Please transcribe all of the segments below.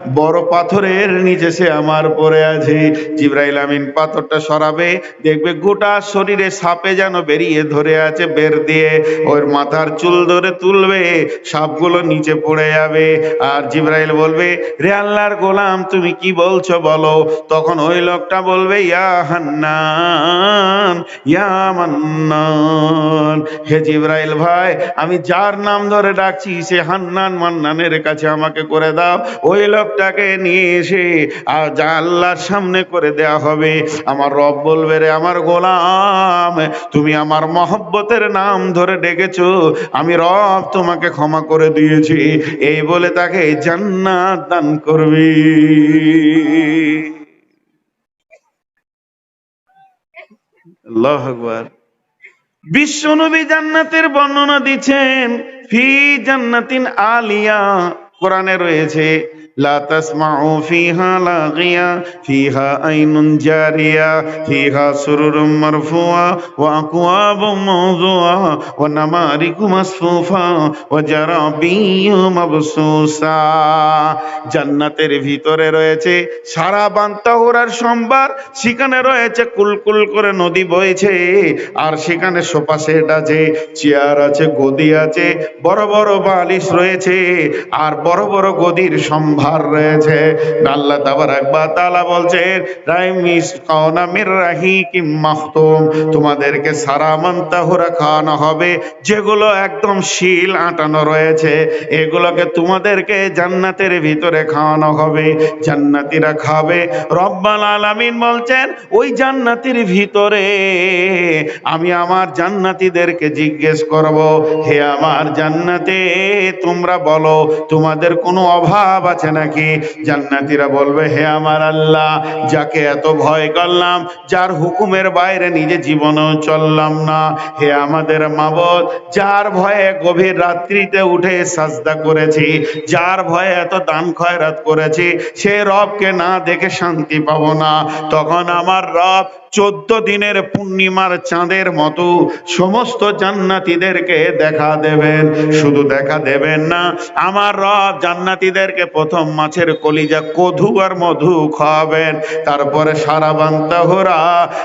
বড় পাথরের নিচে সে আমার পড়ে আছে। জিব্রাইল আমিন পাথরটা সরাবে, দেখবে গোটা শরীরে সাপে যেন বেরিয়ে ধরে আছে বের দিয়ে। ওর মাথার চুল ধরে তুলবে, সাপগুলো নিচে পড়ে যাবে। আর জিব্রাইল বলবে, রে আল্লাহর গোলাম, তুমি কি বলছো বলো? তখন ওই লোকটা বলবে, ইয়া হান্নান, ইয়া মান্নান। হে জিব্রাইল ভাই, আমি যার নাম ধরে ডাকছি, সে হান্নান মান্নানের কাছে আমাকে করে দাও। ওই লোকটাকে নিয়ে এসে আর যা আল্লাহর সামনে করে দেয়া হবে। আমার রব বলবে, রে আমার গোলাম, তুমি আমার মহব্বতের নাম ধরে ডেকেছো। আমি রব তোমাকে ক্ষমা করে দিয়েছি। এই বলে তাকে জান্নাত দান করবি। আল্লাহ আকবার। জান্নাতের বর্ণনা দিচ্ছেন, ফি জান্নাতিন আলিয়া। কোরআনে রয়েছে লাগিয়া ফিহা আইনুন জারিয়া ফিহা সুরুরুম মারফুয়া ওয়া আকওয়াবুম মাওযুয়া ওয়া নামারিকু মাসফুফা ওয়া জারাবিয়্যু মাবসুসা জান্নাতের ভিতরে রয়েছে সারা বান্তাহুরার সম্ভার, সেখানে রয়েছে কুলকুল করে নদী বইছে, আর সেখানে সোফা সেট আছে চেয়ার আছে, গদি আছে, বড় বড় বালিশ রয়েছে, আর বড় বড় গদির সম্ভার রয়েছে। আল্লাহ তাবারাক বা তাআলা বলছেন, রাইমিস কাওনা মির রাহিকিম মাখতুম, তোমাদেরকে সারা মান্তাহুরা খাওয়ানো হবে, যেগুলো একদম শিল আটানো রয়েছে। এগুলোকে তোমাদেরকে জান্নাতের ভিতরে খাওয়ানো হবে, জান্নাতীরা খাবে। রব্বাল আলামিন বলছেন, ওই জান্নাতির ভিতরে আমি আমার জান্নাতীদেরকে জিজ্ঞেস করব, হে আমার জান্নাতে তোমরা বলো, তোমাদের কোনো অভাব আছে নাকি? জান্নাতীরা বলবে, হে আমার আল্লাহ, যাকে এত ভয় করলাম, যার হুকুমের বাইরে নিজে জীবনেও চললাম না। হে আমাদের মাবদ, যার ভয়ে গভীর রাত্রিতে উঠে সাজদা করেছি, যার ভয়ে এত দান খয়রাত করেছি, সে রবকে না দেখে শান্তি পাবো না। তখন আমার রব চোদ্দ দিনের পূর্ণিমার চাঁদের মতো সমস্ত জান্নাতীদেরকে দেখা দেবেন। শুধু দেখা দেবেন না, আমার রব জান্নাতীদেরকে প্রথম মাছের কলিজা কধু আর মধু খাওয়াবেন তারপরে সারা বান্তাহরা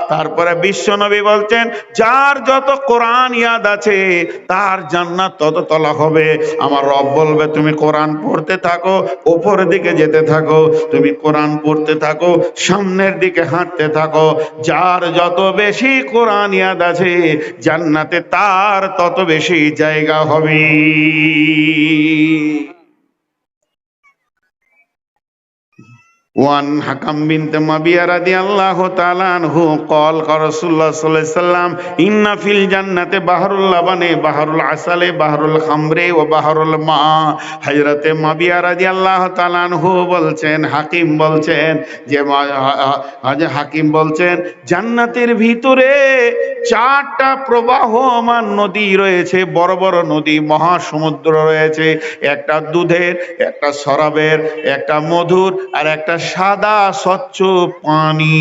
তারপরে বিশ্বনবী বলছেন, যার যত কোরআন ইয়াদ আছে, তার জান্নাত তত তলা হবে। আমার রব বলবে, তুমি কোরআন পড়তে থাকো ওপরের দিকে যেতে থাকো। তুমি কোরআন পড়তে থাকো, সামনের দিকে হাঁটতে থাকো। যার যত বেশি কোরআন ইয়াদ আছে, জান্নাতে তার তত বেশি জায়গা হবে। ওয়ান হাকাম বিনতে মাবিয়া রাদিয়াল্লাহু তাআলা আনহু কল রাসূলুল্লাহ সাল্লাল্লাহু আলাইহি সাল্লাম, ইন্না ফিল জান্নাতে বাহরুল লাবানে, বাহরুল আসালে, বাহরুল খামরে ও বাহরুল মা হযরতে মাবিয়া রাদিয়াল্লাহু তাআলা আনহু বলছেন, হাকিম বলছেন, যে হাজে হাকিম বলছেন, জান্নাতের ভিতরে চারটা প্রবাহমান নদী রয়েছে, বড় বড় নদী, মহাসমুদ্র রয়েছে, একটা দুধের, একটা শরাবের, একটা মধুর, আর একটা সাদা স্বচ্ছ পানি।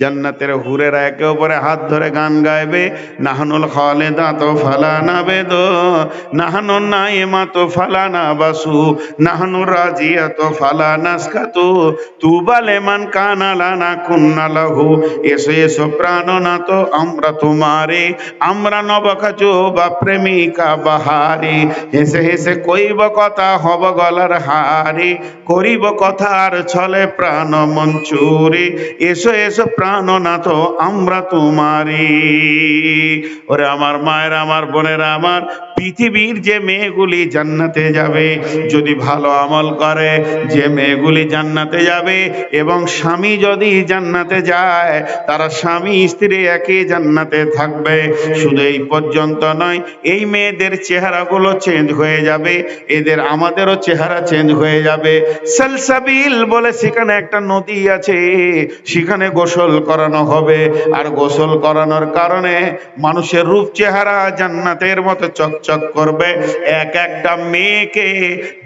জান্নাতের হুরেরা একে অপরে হাত ধরে গান গাইবে। নাহানুল খালেদা তো ফালানা বেদ নাহানুর নাইমা তো ফালানা বাসু, নাহানুর রাজিয়া তো স্কাতু তু বালে মান কানা লানা কুন্না লাহু, এসো এসো প্রাণনা তো আমরা তোমারে, আমরা নবখাচো বা প্রেমিকা বাহারে। হেসে হেসে কইব কথা, হব গলার হারে। করিব কথার ছলে প্রাণ মঞ্চুরে। এসো এসো প্রাণনাথ আমরা তোমারি ওরে আমার মায়ের আমার বোনের আমার পৃথিবীর যে মেয়েগুলি জান্নাতে যাবে, যদি ভালো আমল করে, যে মেয়েগুলি জান্নাতে যাবে এবং স্বামী যদি জান্নাতে যায়, তারা স্বামী, স্ত্রী একই জান্নাতে থাকবে। শুধু এই পর্যন্ত নয়, এই মেয়েদের চেহারাগুলো চেঞ্জ হয়ে যাবে, এদের আমাদেরও চেহারা চেঞ্জ হয়ে যাবে। সালসাবিল বলে সেখানে একটা নদী আছে, সেখানে গোসল করানো হবে। আর গোসল করানোর কারণে মানুষের রূপ চেহারা জান্নাতের মতো চকচক চকচক করবে, এক একটা মেয়েকে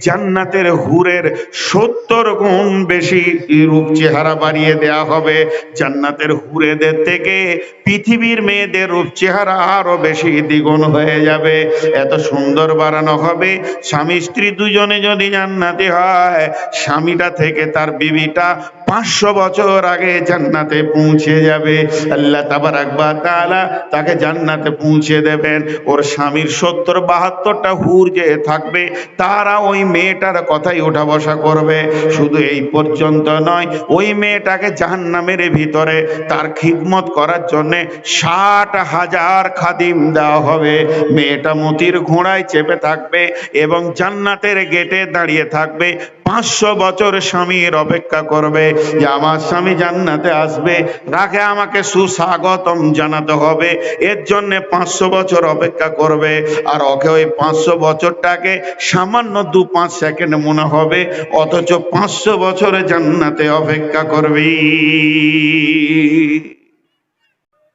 জান্নাতের হুরের সত্তর গুণ বেশি রূপ চেহারা বাড়িয়ে দেয়া হবে। জান্নাতের হুরেদের থেকে পৃথিবীর মেয়েদের রূপ চেহারা আরও বেশি দ্বিগুণ হয়ে যাবে। এত সুন্দর বাড়ানো হবে। স্বামী স্ত্রী দুজনে যদি জান্নাতে হয়, স্বামীটা থেকে তার বিবিটা পাঁচশো বছর আগে জান্নাতে পৌঁছে যাবে। আল্লাহ তাবারাক বা তাআলা তাকে জান্নাতে পৌঁছে দেবেন। ওর স্বামীর সত্তর বাহাত্তরটা হুর যে থাকবে, তারা ওই মেয়েটার কথাই ওঠা বসা করবে। শুধু এই পর্যন্ত নয়, ওই মেয়েটাকে জাহান্নামের ভিতরে তার খিদমত করার জন্য ষাট হাজার খাদিম দেওয়া হবে। মেয়েটা মতির ঘোড়ায় চেপে থাকবে এবং জান্নাতের গেটে দাঁড়িয়ে থাকবে। পাঁচশো বছর স্বামীর অপেক্ষা করবে যে আমার স্বামী জান্নাতে আসবে, রাখে আমাকে সুস্বাগতম জানাতে হবে। এর জন্য পাঁচশো বছর অপেক্ষা করবে। আর ওকে ওই পাঁচশো বছরটাকে সামান্য দু পাঁচ সেকেন্ড মনে হবে, অথচ পাঁচশো বছরে জান্নাতে অপেক্ষা করবি।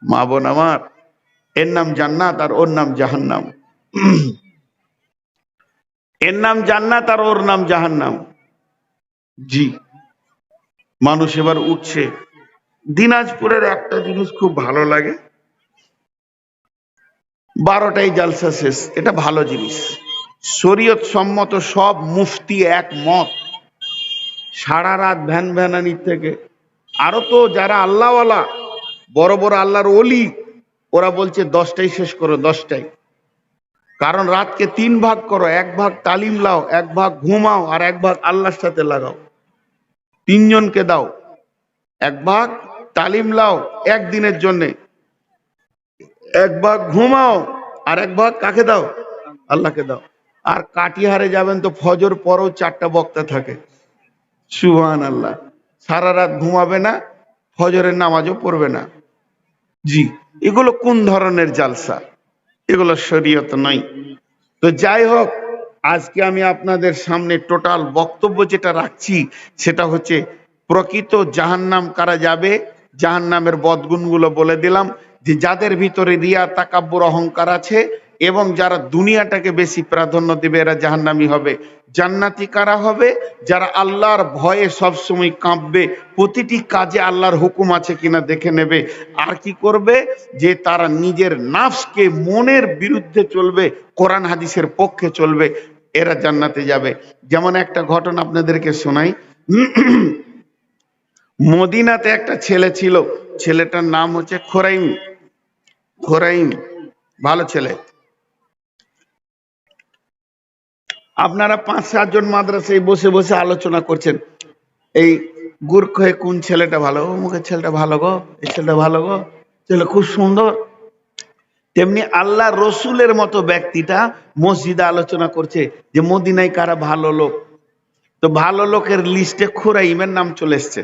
মা বোন আমার, এর নাম জান্নাত আর ওর নাম জাহান্নাম। এর নাম জান্নাত আর ওর নাম জাহান্নাম। জি, মানুষ এবার উঠছে। দিনাজপুরের একটা জিনিস খুব ভালো লাগে বারোটাই জালসা শেষ। এটা ভালো জিনিস। শরীয়ত সম্মত সব মুফতি এক মত সারা রাত ভ্যান ভ্যানানির থেকে। আরও তো যারা আল্লাহওয়ালা, বড় বড় আল্লাহর অলি ওরা বলছে দশটাই শেষ করো, দশটাই। কারণ রাতকে তিন ভাগ করো, এক ভাগ তালিম লাও, এক ভাগ ঘুমাও, আর এক ভাগ আল্লাহর সাথে লাগাও। তিনজনকে দাও। এক ভাগ তালিম লাও, একদিনের জন্যে। এক ভাগ ঘুমাও, আর এক ভাগ কাকে দাও? আল্লাহকে দাও। আর কাটিহারে যাবেন তো ফজর পরও চারটা বক্তা থাকে। সুহান আল্লাহ সারা রাত ঘুমাবে না, ফজরের নামাজও পড়বে না। জি, এগুলো কোন ধরনের জালসা? এগুলো শরীয়ত নয়। তো যাই হোক, আজকে আমি আপনাদের সামনে টোটাল বক্তব্য যেটা রাখছি, সেটা হচ্ছে প্রকৃত জাহান্নাম কারা যাবে? জাহান্নামের বদগুণগুলো বলে দিলাম। যে যাদের ভিতরে রিয়া, তাকাব্বুর অহংকার আছে এবং যারা দুনিয়াটাকে বেশি প্রাধান্য দেবে, এরা জাহান্নামি হবে। জান্নাতি কারা হবে? যারা আল্লাহর ভয়ে সবসময় কাঁপবে। প্রতিটি কাজে আল্লাহর হুকুম আছে কিনা দেখে নেবে। আর কি করবে? যে তারা নিজের নাফসকে মনের বিরুদ্ধে চলবে, কোরআন হাদিসের পক্ষে চলবে, এরা জান্নাতে যাবে। যেমন একটা ঘটনা আপনাদেরকে শোনাই। মদিনাতে একটা ছেলে ছিল। ছেলেটার নাম হচ্ছে খোরাইম। খোরাইম ভালো ছেলে। আপনারা পাঁচ সাতজন মাদ্রাসায় বসে বসে আলোচনা করছেন। এই গুর্খ হয়ে কোন ছেলেটা ভালো? ও মুখের ছেলেটা ভালো গো, এই ছেলেটা ভালো গো ছেলে খুব সুন্দর। তেমনি আল্লাহ রসুলের মতো ব্যক্তিটা মসজিদে আলোচনা করছে যে, মদিনায় কারা ভালো লোক? তো ভালো লোকের লিস্টে খোরাইমের নাম চলে এসছে।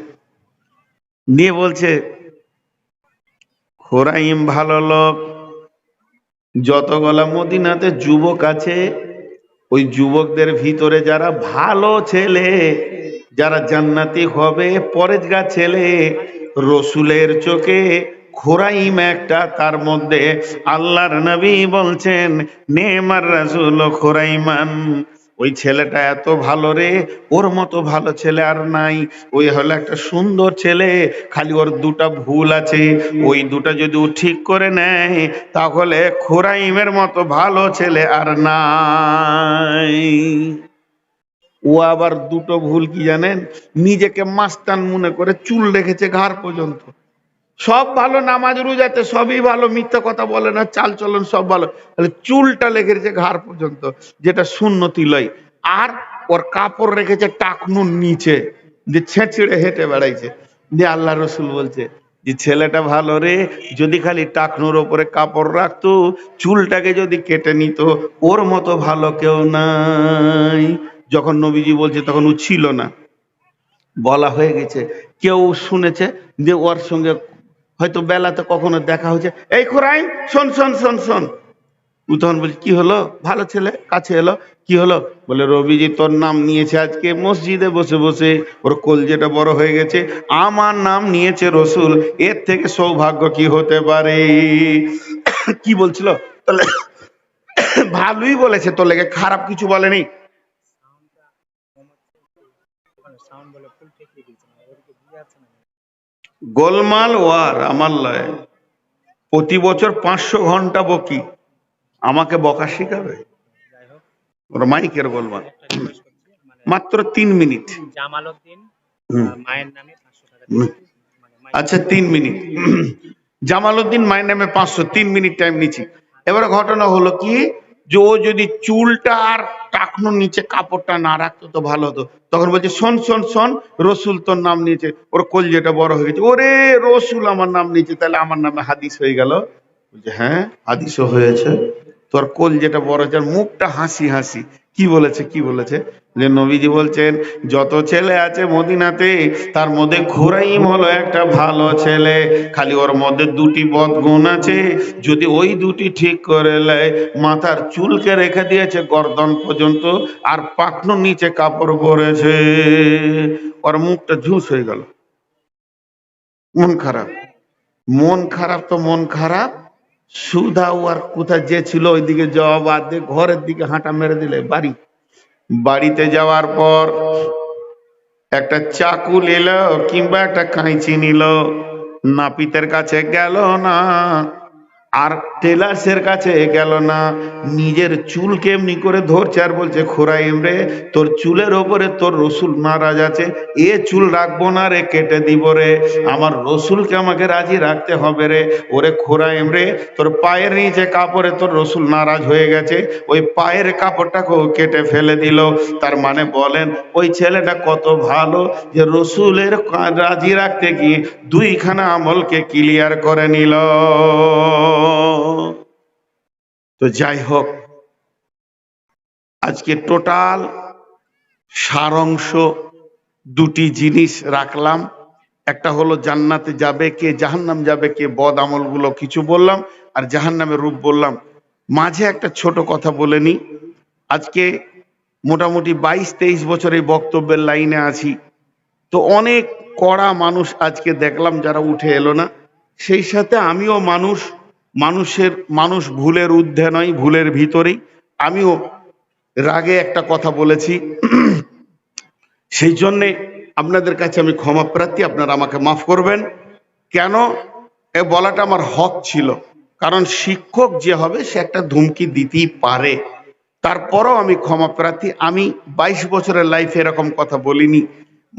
নিয়ে বলছে খোরাইম ভালো লোক। যতগুলা মদিনাতে যুবক আছে, ওই যুবকদের ভিতরে যারা ভালো ছেলে, যারা জান্নাতি হবে পরেজগা ছেলে, রসুলের চোখে খোরাইম একটা, তার মধ্যে আল্লাহর নবী বলছেন নেমার রাসুল খোরাইমান ওই ছেলেটা এত ভালো রে, ওর মতো ভালো ছেলে আর নাই। ওই হলো একটা সুন্দর ছেলে, খালি ওর দুটা ভুল আছে। ওই দুটা যদি ও ঠিক করে নেয়, তাহলে খোরাইমের মতো ভালো ছেলে আর নাই। ও আবার দুটো ভুল কি জানেন? নিজেকে মাস্তান মনে করে চুল রেখেছে ঘাড় পর্যন্ত। সব ভালো, নামাজ, রোজাতে সবই ভালো, মিথ্যা কথা বলে না, চাল চলন সব ভালো। তাহলে চুলটা লেগেছে ঘাড় পর্যন্ত, যেটা শূন্যতি লয়। আর ওর কাপড় রেখেছে টাকনুর নিচে, যে ছেঁচড়ে হেঁটে বেড়াইছে। যে আল্লাহ রসুল বলছে, যে ছেলেটা ভালো রে, যদি খালি টাকনুর ওপরে কাপড় রাখতো, চুলটাকে যদি কেটে নিত, ওর মতো ভালো কেউ নাই। যখন নবীজি বলছে, তখন ও ছিল না। বলা হয়ে গেছে, কেউ শুনেছে যে ওর সঙ্গে হয়তো বেলাতে কখনো দেখা হয়েছে। এই খোরাইন, শোন শোন শোন শোন। তখন বলছে, কি হলো? ভালো ছেলে? কাছে এলো? কি হলো? বলে রবিজি তোর নাম নিয়েছে আজকে মসজিদে বসে বসে ওর কলজেটা বড় হয়ে গেছে। আমার নাম নিয়েছে রসুল। এর থেকে সৌভাগ্য কি হতে পারে? কি বলছিল? তাহলে ভালোই বলেছে। তোর লেগে খারাপ কিছু বলেনি। গোলমাল ওয়ার আমার লয়। প্রতি বছর পাঁচশো ঘণ্টা বকি। আমাকে বকা শিখাবে? ওর মাইকের গোলমাল। মাত্র তিন মিনিট। মানে আচ্ছা তিন মিনিট। জামাল উদ্দিন মায়ের নামে পাঁচশো। তিন মিনিট টাইম নিচ্ছি। এবার ঘটনা হলো কি? যে ও যদি চুলটা আর টাকনোর নিচে কাপড়টা না রাখতো তো ভালো হতো। তখন বলছে, শোন শোন শোন, রসুল তোর নাম নিয়েছে। ওর কলজেটা বড় হয়ে গেছে। ওরে, রসুল আমার নাম নিয়েছে, তাহলে আমার নামে হাদিস হয়ে গেল? বলছে হ্যাঁ হাদিসও হয়েছে। তোর কোল যেটা বড় হয়েছে মুখটা হাসি হাসি। কি বলেছে কি বলেছে? যে নবীজি বলছেন, যত ছেলে আছে মদিনাতে, তার মধ্যে খুরাইম হলো একটা ভালো ছেলে। খালি ওর মধ্যে দুটি বদগুণ আছে। যদি ওই দুটি ঠিক করে নেয়, মাথার চুলকে রেখে দিয়েছে গর্দন পর্যন্ত, আর পাকনো নিচে কাপড় পরেছে। ওর মুখটা ঝুস হয়ে গেল। মন খারাপ। মন খারাপ তো মন খারাপ। সুধাও আর কোথায় যে ছিল ওইদিকে জবাব আর দিয়ে ঘরের দিকে হাঁটা মেরে দিলে, বাড়ি। বাড়িতে যাওয়ার পর একটা চাকু নিল কিংবা একটা কাঁচি নিল। নাপিতের কাছে গেল না। আর টেলার্সের কাছে গেল না। নিজের চুল কেমনি করে ধরছে আর বলছে, খোরাইম রে, তোর চুলের ওপরে তোর রসুল নারাজ আছে। এ চুল রাখব না রে, কেটে দিব রে। আমার রসুলকে আমাকে রাজি রাখতে হবে রে। ওরে খোরাইম রে, তোর পায়ের নিচে কাপড়ে তোর রসুল নারাজ হয়ে গেছে। ওই পায়ের কাপড়টাকেও কেটে ফেলে দিল। তার মানে বলেন, ওই ছেলেটা কত ভালো যে রসুলের রাজি রাখতে গিয়ে দুইখানা আমলকে ক্লিয়ার করে নিল। তো যাই হোক, আজকে টোটাল সারাংশ দুটি জিনিস রাখলাম। একটা হলো জান্নাতে যাবে কে, জাহান্নাম যাবে কে, বদ আমলগুলো কিছু বললাম, আর জাহান্নামের রূপ বললাম। মাঝে একটা ছোট কথা বলে নি, আজকে মোটামুটি বাইশ তেইশ বছর এই বক্তব্যের লাইনে আছি। তো অনেক কড়া মানুষ আজকে দেখলাম যারা উঠে এলো না, সেই সাথে আমিও মানুষ মানুষের, মানুষ ভুলের ঊর্ধ্বে নয়, ভুলের ভিতরেই। আমিও রাগে একটা কথা বলেছি। সেই জন্যে আপনাদের কাছে আমি ক্ষমা প্রার্থী, আপনারা আমাকে মাফ করবেন। কেন? এ বলাটা আমার হক ছিল। কারণ শিক্ষক যে হবে, সে একটা ধুমকি দিতেই পারে। তারপরও আমি ক্ষমা প্রার্থী, আমি বাইশ বছরের লাইফে এরকম কথা বলিনি।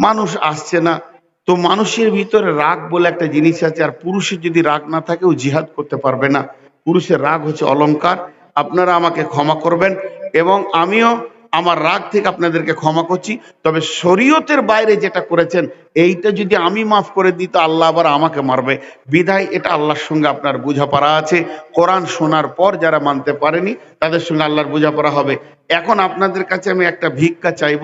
মানুষ আসছে না তো মানুষের ভিতরে রাগ বলে একটা জিনিস আছে, আর পুরুষের যদি রাগ না থাকে, ও জিহাদ করতে পারবে না। পুরুষের রাগ হচ্ছে অলংকার। আপনারা আমাকে ক্ষমা করবেন এবং আমিও আমার রাগ থেকে আপনাদেরকে ক্ষমা করছি। তবে শরীয়তের বাইরে যেটা করেছেন, এইটা যদি আমি মাফ করে দিই, তো আল্লাহ আবার আমাকে মারবে। বিধায় এটা আল্লাহর সঙ্গে আপনার বোঝাপড়া আছে। কোরআন শোনার পর যারা মানতে পারেনি, তাদের সঙ্গে আল্লাহর বোঝাপড়া হবে। এখন আপনাদের কাছে আমি একটা ভিক্ষা চাইব।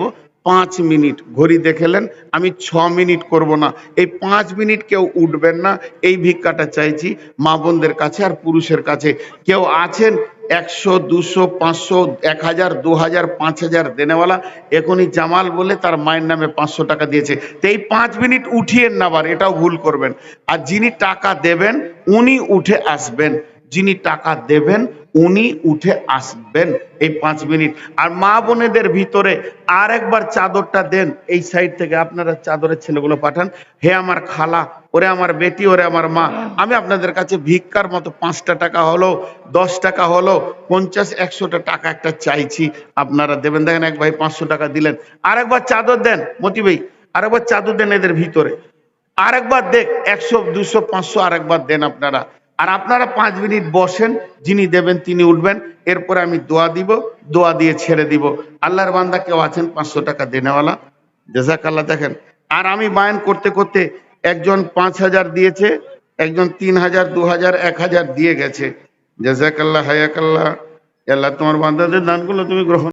পাঁচ মিনিট ঘড়ি দেখেলেন, আমি ছ মিনিট করব না। এই পাঁচ মিনিট কেউ উঠবেন না, এই ভিক্ষাটা চাইছি মা বোনদের কাছে আর পুরুষের কাছে। কেউ আছেন একশো, দুশো, পাঁচশো, এক হাজার, দু হাজার, পাঁচ হাজার দেনেওয়ালা, এখনই জামাল বলে তার মায়ের নামে পাঁচশো টাকা দিয়েছে। তো এই পাঁচ মিনিট উঠিয়েন না আবার, এটাও ভুল করবেন। আর যিনি টাকা দেবেন, উনি উঠে আসবেন। যিনি টাকা দেবেন উনি উঠে আসবেন এই পাঁচ মিনিট। আর মা বোনেদের ভিতরে আর একবার চাদরটা দেন, এই সাইড থেকে আপনারা চাদরের ছেলেগুলো পাঠান। হে আমার খালা, ওরে আমার বেটি, ওরে আমার মা, আমি আপনাদের কাছে ভিক্ষার মতো পাঁচটা টাকা হলো, দশ টাকা হলো, পঞ্চাশ, একশোটা টাকা একটা চাইছি, আপনারা দেবেন। দেখেন এক ভাই পাঁচশো টাকা দিলেন। আরেকবার চাদর দেন, মতি ভাই, আরেকবার চাদর দেন এদের ভিতরে। আরেকবার দেখ, একশো, দুশো, পাঁচশো আরেকবার দেন আপনারা। আর আপনারা পাঁচ মিনিট বসেন, যিনি দেবেন তিনি উঠবেন। এরপরে আমি দোয়া দিব, দোয়া দিয়ে ছেড়ে দিব। আল্লাহর বান্দা কেউ আছেন, পাঁচশো টাকা দেনেওয়ালা। জাজাক আল্লাহ দেখেন। আর আমি বায়ন করতে করতে একজন পাঁচ হাজার দিয়েছে, একজন তিন হাজার, দু হাজার, এক হাজার দিয়ে গেছে। জাজাকাল্লাহ হায়াকাল্লাহ। আল্লাহ তোমার বান্দাদের দানগুলো তুমি গ্রহণ